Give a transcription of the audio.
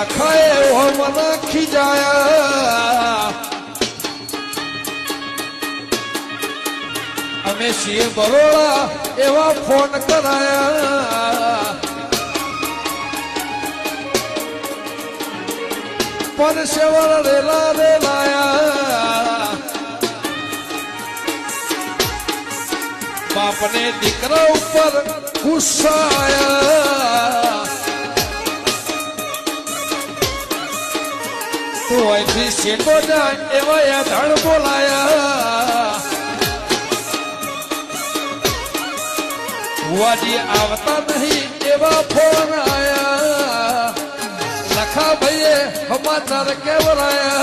લખાય એવો મને ખીજાયા અમે છીએ બરોડા એવા ફોન કરાયા. પણ સેવર રેલા રેલાયા. બાપને દીકરા ઉપર ગુસ્સાયા. અહીંથી શેકો જાય એવા ભુવાજી આવતા નહીં એવા ફોન આયા. લખા ભાઈએ સમાચાર કેવરાયા.